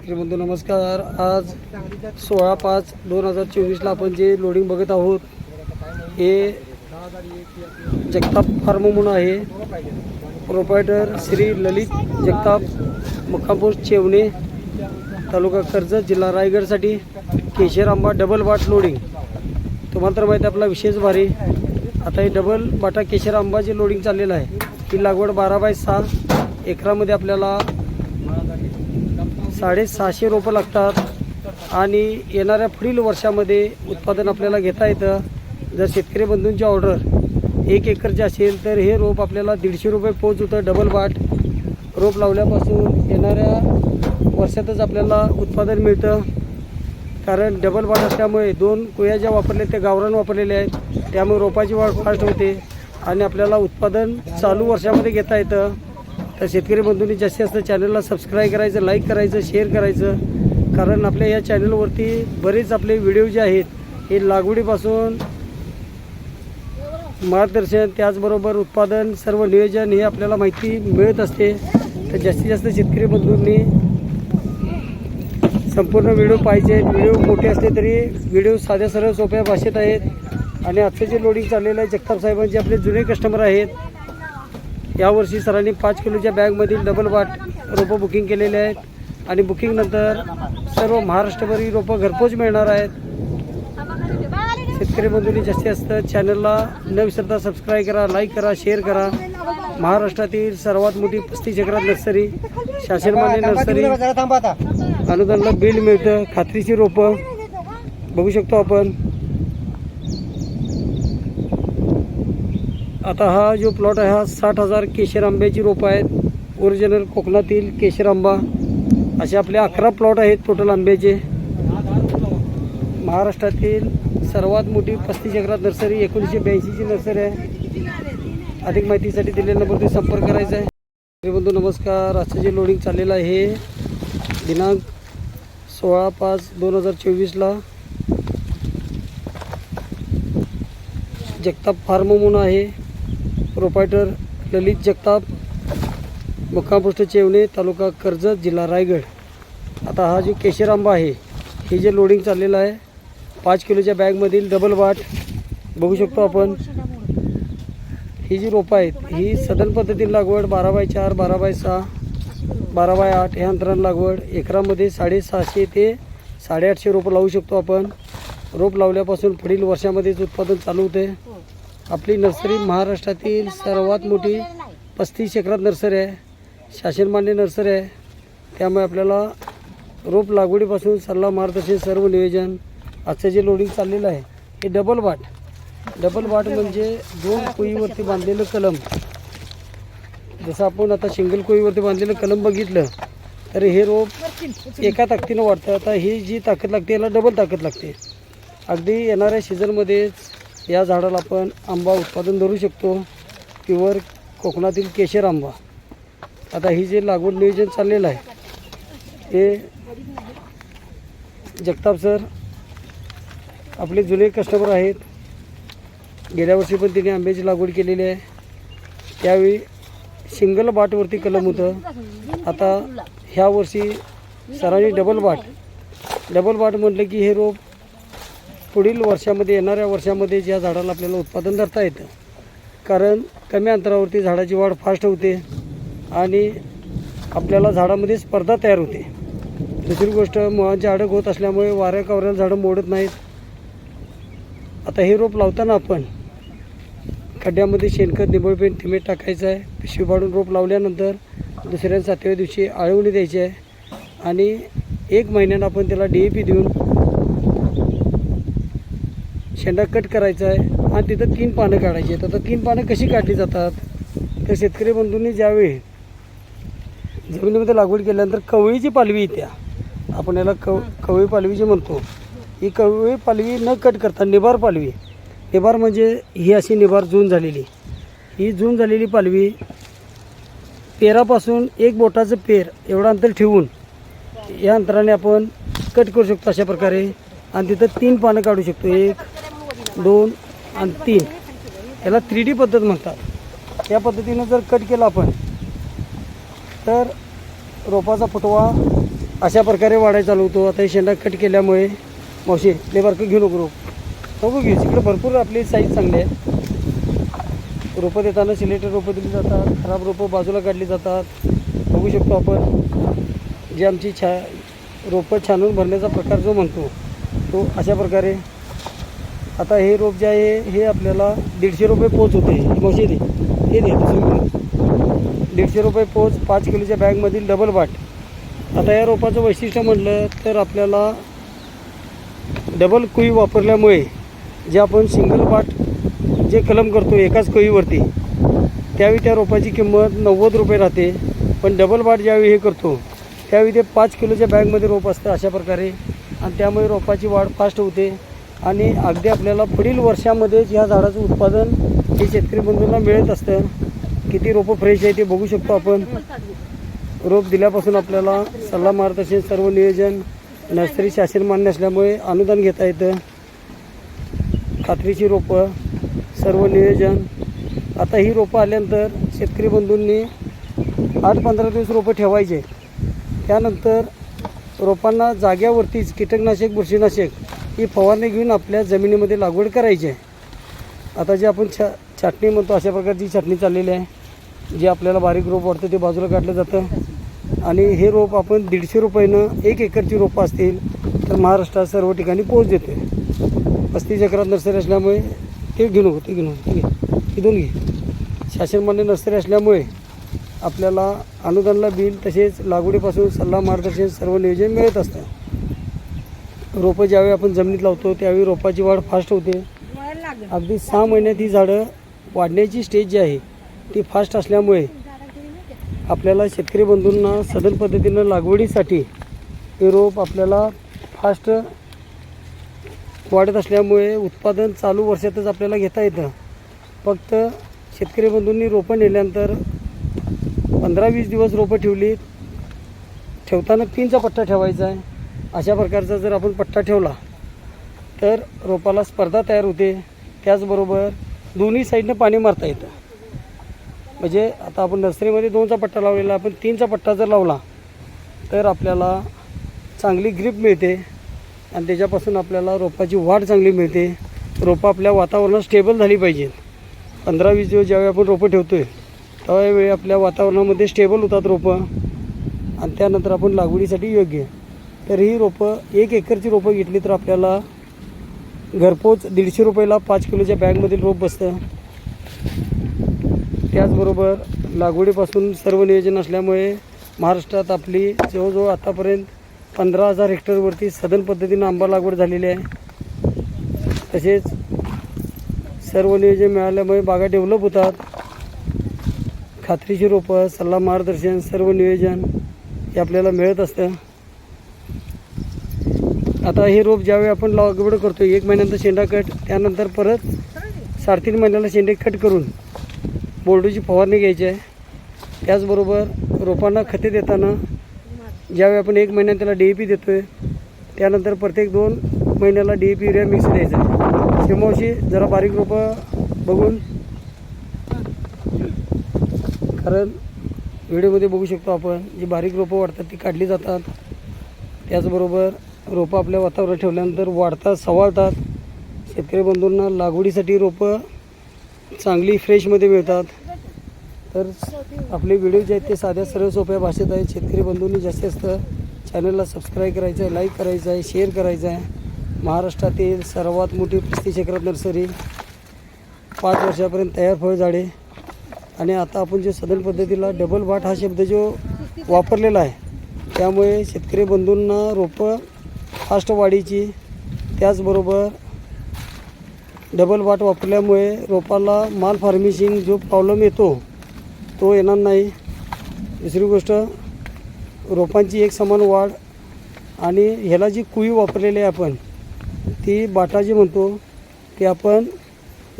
शेतकरी बंधू नमस्कार. आज सोळा पाच दोन हजार चोवीसला आपण जे लोडिंग बघत आहोत हे जगताप फार्म म्हणून आहे. प्रोपायटर श्री ललित जगताप मुक्कामपूर चेवणे तालुका कर्जत जिल्हा रायगडसाठी केशर आंबा डबल वाट लोडिंग तुम्हाला तर माहिती आहे आपला विशेष भारी. आता हे डबल बाटा केशर आंबा जे लोडिंग चाललेलं आहे. ही लागवड बारा बाय सहा एकरामध्ये आपल्याला साडेसहाशे रोपं लागतात. आणि येणाऱ्या पुढील वर्षामध्ये उत्पादन आपल्याला घेता येतं. जर शेतकरी बंधूंची ऑर्डर एक एकरची असेल तर हे रोप आपल्याला दीडशे रुपये पोच होतं डबल बाट रोप लावल्यापासून येणाऱ्या वर्षातच आपल्याला उत्पादन मिळतं. कारण डबल बाट असल्यामुळे दोन कुया ज्या वापरल्या त्या गावरान वापरलेल्या आहेत. त्यामुळे रोपाची वाढ फास्ट होते. आणि आपल्याला उत्पादन चालू वर्षामध्ये घेता येतं. तर शेतकरी बंधूंनी जास्तीत जास्त चॅनलला सबस्क्राईब करायचं लाईक करायचं शेअर करायचं. कारण आपल्या या चॅनलवरती बरेच आपले व्हिडिओ जे आहेत हे लागवडीपासून मार्गदर्शन त्याचबरोबर उत्पादन सर्व नियोजन हे आपल्याला माहिती मिळत असते. तर जास्तीत जास्त शेतकरी बंधूंनी संपूर्ण व्हिडिओ पाहिजे. व्हिडिओ मोठे असले तरी व्हिडिओ साध्या सरळ सोप्या भाषेत आहेत. आणि आत्ताचे लोडिंग चाललेलं आहे जगताप साहेबांचे आपले जुने कस्टमर आहेत. यावर्षी सरांनी पाच किलोच्या बॅगमधील डबल बाट रोपं बुकिंग केलेले आहेत. आणि बुकिंगनंतर सर्व महाराष्ट्रभर ही रोपं घरपोच मिळणार आहेत. शेतकरी बंधूंनी जास्तीत जास्त चॅनलला न विसरता सबस्क्राईब करा लाईक करा शेअर करा. महाराष्ट्रातील सर्वात मोठी पस्तीस एकरात नर्सरी शासनमान्य नर्सरी. अनुदानला बिल मिळतं खात्रीची रोपं बघू शकतो आपण. आता हा जो प्लॉट आहे हा साठ हजार केशर आंब्याची रोपं आहेत. ओरिजिनल कोकणातील केशर आंबा. असे आपले अकरा प्लॉट आहेत टोटल आंब्याचे. महाराष्ट्रातील सर्वात मोठी पस्तीस एकरात नर्सरी एकोणीसशे ब्याऐंशीची नर्सरी आहे. अधिक माहितीसाठी दिलेल्या नंबरवर संपर्क करायचा आहे. बंधू नमस्कार. आजचं जे लोडिंग चाललेलं आहे हे दिनांक सोळा पाच दोन हजार चोवीसला जगताप फार्म म्हणून आहे. प्रोपायटर ललित जगताप मुक्कामपोस्ट चेवणे तालुका कर्जत जिल्हा रायगड. आता हा जो केशर आंबा आहे हे जे लोडिंग चाललेलं आहे पाच किलोच्या बॅगमधील डबल वाट बघू शकतो आपण. ही जी रोपं आहेत ही सदन पद्धतीने लागवड बारा बाय चार बारा बाय सहा बारा बाय आठ ह्या अंतरानं लागवड एकरामध्ये साडेसहाशे ते साडेआठशे रोपं लावू शकतो आपण. रोप लावल्यापासून पुढील वर्षामध्येच उत्पादन चालू होते. आपली नर्सरी महाराष्ट्रातील सर्वात मोठी पस्तीस एकरात नर्सरी आहे. शासनमान्य नर्सरी आहे. त्यामुळे आपल्याला रोप लागवडीपासून सल्ला मार्गदर्शन सर्व नियोजन आजचं जे लोडिंग चाललेलं आहे हे डबल बाट डबल बाट म्हणजे दोन कुईवरती बांधलेलं कलम. जसं आपण आता सिंगल कुईवरती बांधलेलं कलम बघितलं तर हे रोप एका ताकदीनं वाढतं. आता ही जी ताकद लागते याला डबल ताकद लागते. अगदी येणाऱ्या सीझनमध्येच या झाडाला आपण आंबा उत्पादन धरू शकतो. प्युअर कोकणातील केशर आंबा. आता ही जे लागवड नियोजन चाललेलं आहे हे जगताप सर आपले जुने कस्टमर आहेत. गेल्या वर्षी पण तिने आंब्याची लागवड केलेली आहे. त्यावेळी सिंगल बाटवरती कलम होतं. आता ह्या वर्षी सरांनी डबल बाट. डबल बाट म्हटलं की हे रोप पुढील वर्षामध्ये येणाऱ्या वर्षामध्ये ज्या झाडाला आपल्याला उत्पादन धरता येतं कारण कमी अंतरावरती झाडाची वाढ फास्ट होते आणि आपल्याला झाडामध्ये स्पर्धा तयार होते. दुसरी गोष्ट मुळांची अडक होत असल्यामुळे वाऱ्या कवऱ्याला झाडं मोडत नाहीत. आता हे रोप लावताना आपण खड्ड्यामध्ये शेणखत निबळपेन थिमेट टाकायचं आहे. पिशवी पाडून रोप लावल्यानंतर दुसऱ्या सातव्या दिवशी आळवणी द्यायची आहे. आणि एक महिन्यानं आपण त्याला डी ए पी देऊन शेंडा कट करायचा आहे आणि तिथं तीन पानं काढायची आहेत. आता तीन पानं कशी काढली जातात? तर शेतकरी बंधूंनी ज्यावेळी जमिनीमध्ये लागवड केल्यानंतर कवळीची पालवी येत्या. आपण याला कव कवळी पालवी जी म्हणतो ही कवळी पालवी न कट करता निभार पालवी. निभार म्हणजे ही अशी निभार जून झालेली. ही जून झालेली पालवी पेरापासून एक बोटाचं पेर एवढं अंतर ठेवून या अंतराने आपण कट करू शकतो अशा प्रकारे. आणि तिथं तीन पानं काढू शकतो. एक दोन आणि तीन. याला थ्री डी पद्धत म्हणतात. या पद्धतीनं जर कट केला आपण तर रोपाचा फुटवा अशा प्रकारे वाढायला चालू होतो. आता हे शेंडा कट केल्यामुळे मावशी लेबारकं घेऊ नको रोप. हो नको घेऊ इकडे भरपूर आपली साईज चांगली आहे रोपं देताना सिलेटेड रोपं दिली जातात खराब रोपं बाजूला काढली जातात. बघू शकतो आपण जे आमची छा रोपं छानून भरण्याचा प्रकार जो म्हणतो तो अशा प्रकारे आता हे रोप जे आहे हे आपल्याला दीडशे रुपये पोच होते. ही मावशी दे. हे दे दुसरी दीडशे रुपये पोच पाच किलोच्या बॅगमधील डबल बाट. आता या रोपाचं वैशिष्ट्य म्हटलं तर आपल्याला डबल कुई वापरल्यामुळे जे आपण सिंगल बाट जे कलम करतो एकाच कुईवरती त्यावेळी त्या रोपाची किंमत नव्वद रुपये राहते. पण डबल बाट ज्यावेळी हे करतो त्यावेळी ते पाच किलोच्या बॅगमध्ये रोप असतं अशा प्रकारे. आणि त्यामुळे रोपाची वाढ फास्ट होते. आणि अगदी आपल्याला पुढील वर्षामध्येच ह्या झाडाचं उत्पादन हे शेतकरी बंधूंना मिळत असतं किती रोपं फ्रेश आहे ते बघू शकतो आपण. रोप दिल्यापासून आपल्याला सल्ला मार्गदर्शन सर्व नियोजन. नर्सरी शासन मान्य असल्यामुळे अनुदान घेता येतं. खात्रीची रोपं सर्व नियोजन. आता ही रोपं आल्यानंतर शेतकरी बंधूंनी आठ पंधरा दिवस रोपं ठेवायचे. त्यानंतर रोपांना जाग्यावरतीच कीटकनाशक बुरशीनाशक ही फवारणी घेऊन आपल्या जमिनीमध्ये लागवड करायची आहे. आता जे आपण छा छाटणी म्हणतो अशा प्रकारची छाटणी चाललेली आहे. जे आपल्याला बारीक रोप वाटतं ते बाजूला काढलं जातं. आणि हे रोप आपण दीडशे रुपयानं एक एकरची रोपं असतील तर महाराष्ट्रात सर्व ठिकाणी पोच देते पस्तीस एकरात नर्सरी असल्यामुळे ते घेऊन नको ते घेऊन नको ते घे. ते घे. शासनमान्य नर्सरी असल्यामुळे आपल्याला अनुदानला बिल तसेच लागवडीपासून सल्ला मार्गदर्शन सर्व नियोजन मिळत असतं. रोपं ज्यावेळी आपण जमिनीत लावतो त्यावेळी रोपाची वाढ फास्ट होते. अगदी सहा महिन्यात ही झाडं वाढण्याची स्टेज जी आहे ती फास्ट असल्यामुळे आपल्याला शेतकरी बंधूंना सदन पद्धतीनं लागवडीसाठी हे रोप आपल्याला फास्ट वाढत असल्यामुळे उत्पादन चालू वर्षातच आपल्याला घेता येतं. फक्त शेतकरी बंधूंनी रोपं नेल्यानंतर पंधरा वीस दिवस रोपं ठेवली ठेवताना तीनचा पट्टा ठेवायचा आहे. अशा प्रकारचा जर आपण पट्टा ठेवला तर रोपाला स्पर्धा तयार होते. त्याचबरोबर दोन्ही साईडनं पाणी मारता येतं. म्हणजे आता आपण नर्सरीमध्ये दोनचा पट्टा लावलेला आपण तीनचा पट्टा जर लावला तर आपल्याला चांगली ग्रीप मिळते आणि त्याच्यापासून आपल्याला रोपाची वाढ चांगली मिळते. रोपं आपल्या वातावरणात स्टेबल झाली पाहिजे पंधरा वीस दिवस ज्यावेळी आपण रोपं ठेवतो आहे त्यावेळी आपल्या वातावरणामध्ये स्टेबल होतात रोपं. आणि त्यानंतर आपण लागवडीसाठी योग्य. तर ही रोपं एक एकरची रोपं घेतली तर आपल्याला घरपोच दीडशे रुपयाला पाच किलोच्या बॅगमधील रोप बसतं. त्याचबरोबर लागवडीपासून सर्व नियोजन असल्यामुळे महाराष्ट्रात आपली जवळजवळ आतापर्यंत पंधरा हजार हेक्टरवरती सदन पद्धतीनं आंबा लागवड झालेली आहे. तसेच सर्व नियोजन मिळाल्यामुळे बागा डेव्हलप होतात. खात्रीची रोपं सल्ला मार्गदर्शन सर्व नियोजन हे आपल्याला मिळत असतं. आता हे रोप ज्यावेळी आपण लागवड करतो एक महिन्यानंतर शेंडा कट त्यानंतर परत साडेतीन महिन्याला शेंडे कट करून बोर्डूची फवारणी घ्यायची आहे. त्याचबरोबर रोपांना खते देताना ज्यावेळी आपण एक महिन्यात त्याला डी ए पी देतो आहे त्यानंतर प्रत्येक दोन महिन्याला D A P urea mix द्यायचा आहे. शिवमावशी जरा बारीक रोपं बघून कारण व्हिडिओमध्ये बघू शकतो आपण जी बारीक रोपं वाढतात ती काढली जातात. त्याचबरोबर रोपं आपल्या वातावरणात ठेवल्यानंतर वाढतात सवाळतात. शेतकरी बंधूंना लागवडीसाठी रोपं चांगली फ्रेशमध्ये मिळतात. तर आपले व्हिडिओ जे आहेत ते साध्या सरळ सोप्या भाषेत आहेत. शेतकरी बंधूंनी जास्तीत जास्त चॅनलला सबस्क्राईब करायचं आहे लाईक करायचं आहे शेअर करायचं आहे. महाराष्ट्रातील सर्वात मोठी पस्तीस नर्सरी. पाच वर्षापर्यंत तयार फळझाडे. आणि आता आपण जे सदन पद्धतीला डबल बाट हा शब्द जो वापरलेला आहे त्यामुळे शेतकरी बंधूंना रोपं फास्ट वाढीची त्याचबरोबर डबल वाट वापरल्यामुळे रोपाला माल फार्मिशिंग जो प्रॉब्लेम येतो तो येणार नाही. दुसरी गोष्ट रोपांची एक समान वाढ आणि ह्याला जी कुई वापरलेली आहे आपण ती बाटा जी म्हणतो ती आपण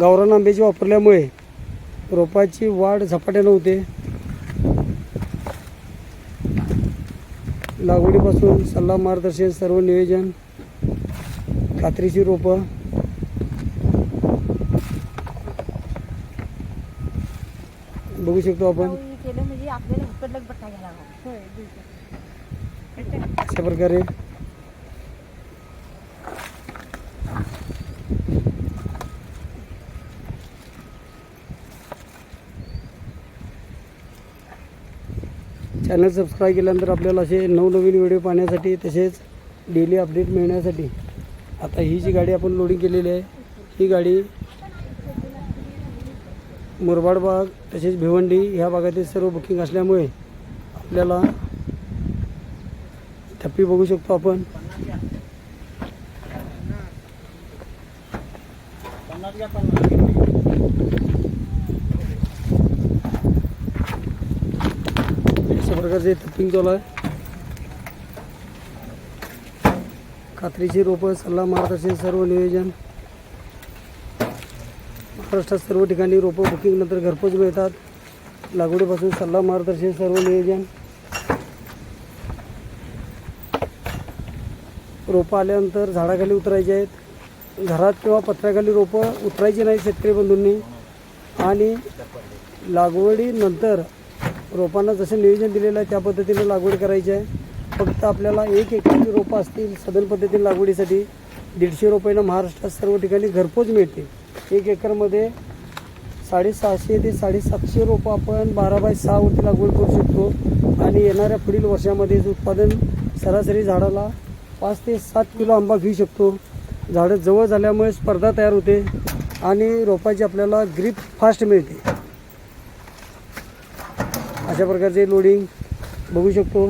गावरान आंब्याची वापरल्यामुळे रोपाची वाढ झपाट्यानं होते. लागवडीपासून सल्ला मार्गदर्शन सर्व नियोजन खात्रीची रोपं. बघू शकतो आपण. केलं म्हणजे अशा प्रकारे. चॅनल सबस्क्राईब केल्यानंतर आपल्याला असे नवनवीन व्हिडिओ पाहण्यासाठी तसेच डेली अपडेट मिळण्यासाठी आता ही जी गाडी आपण लोडिंग केलेली आहे ही गाडी मुरबाड भाग तसेच भिवंडी ह्या भागातील सर्व बुकिंग असल्यामुळे आपल्याला थप्पी बघू शकतो आपण. प्रकारचे थप्पिंग चालू आहे. कात्रीची रोपं सल्ला मार्गदर्शन सर्व नियोजन. महाराष्ट्रात सर्व ठिकाणी रोपं बुकिंगनंतर घरपोच मिळतात. लागवडीपासून सल्ला मार्गदर्शन सर्व नियोजन. रोपं आल्यानंतर झाडाखाली उतरायचे आहेत. घरात किंवा पत्र्याखाली रोपं उतरायची नाही शेतकरी बंधूंनी. आणि लागवडीनंतर रोपांना जसं नियोजन दिलेलं आहे त्या पद्धतीने लागवड करायची आहे. फक्त आपल्याला एक एकरची रोपं असतील सदन पद्धतीने लागवडीसाठी दीडशे रुपयानं महाराष्ट्रात सर्व ठिकाणी घरपोच मिळते. एक एकरमध्ये साडेसहाशे ते साडेसातशे रोपं आपण बारा बाय सहावरती लागवड करू शकतो. आणि येणाऱ्या पुढील वर्षामध्ये उत्पादन सरासरी झाडाला पाच ते सात किलो आंबा घेऊ शकतो. झाडं जवळ झाल्यामुळे स्पर्धा तयार होते आणि रोपाची आपल्याला ग्रीप फास्ट मिळते. अशा प्रकारचे लोडिंग बघू शकतो.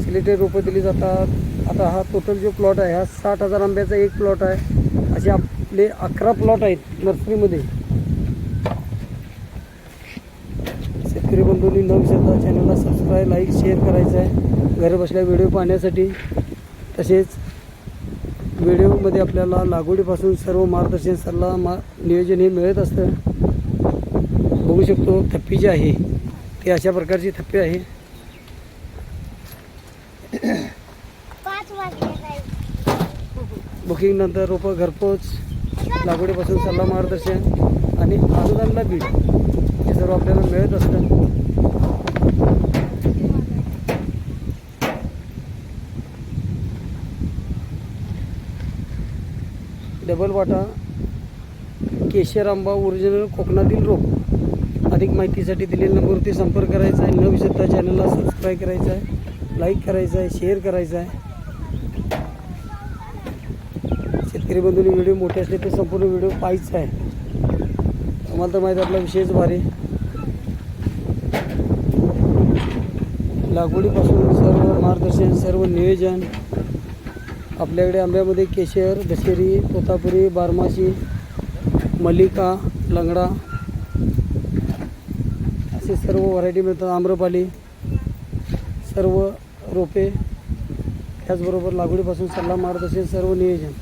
सिलेटेड रोपं दिली जातात. आता हा टोटल जो प्लॉट आहे हा साठ हजार आंब्याचा एक प्लॉट आहे. असे आपले अकरा प्लॉट आहेत नर्सरीमध्ये शेतकरी बंधूंनी न विसरता चॅनलला सबस्क्राईब लाईक शेअर करायचं आहे. घरबसल्या व्हिडिओ पाहण्यासाठी. तसेच व्हिडिओमध्ये आपल्याला लागवडीपासून सर्व मार्गदर्शन सल्ला मा नियोजन हे मिळत असतं. शकतो. थप्पी जी आहे ती अशा प्रकारची थप्पी आहे. बुकिंग नंतर रोपं घरपोच लागवडीपासून सल्ला मार्गदर्शन आणि अनुदानला बीड. हे सर्व आपल्याला मिळत असतं डबल वाटा केशर आंबा ओरिजिनल कोकणातील रोप. अधिक माहितीसाठी दिलेल्या नंबरवरती संपर्क करायचा आहे. न विसरता चॅनलला सबस्क्राईब करायचं आहे. लाईक करायचं आहे. शेअर करायचं आहे. शेतकरी बंधूंनी व्हिडिओ मोठे असले तर संपूर्ण व्हिडिओ पाहायचा आहे. तुम्हाला तर माहिती आहे आपला विशेष भारी लागवडीपासून सर्व मार्गदर्शन सर्व नियोजन. आपल्याकडे आंब्यामध्ये केशर दशेरी तोतापुरी बारमाशी मलिका लंगडा असे सर्व व्हरायटी मिळतात. आम्रपाली सर्व रोपे त्याचबरोबर लागवडीपासून सल्ला मार्गदर्शन सर्व नियोजन.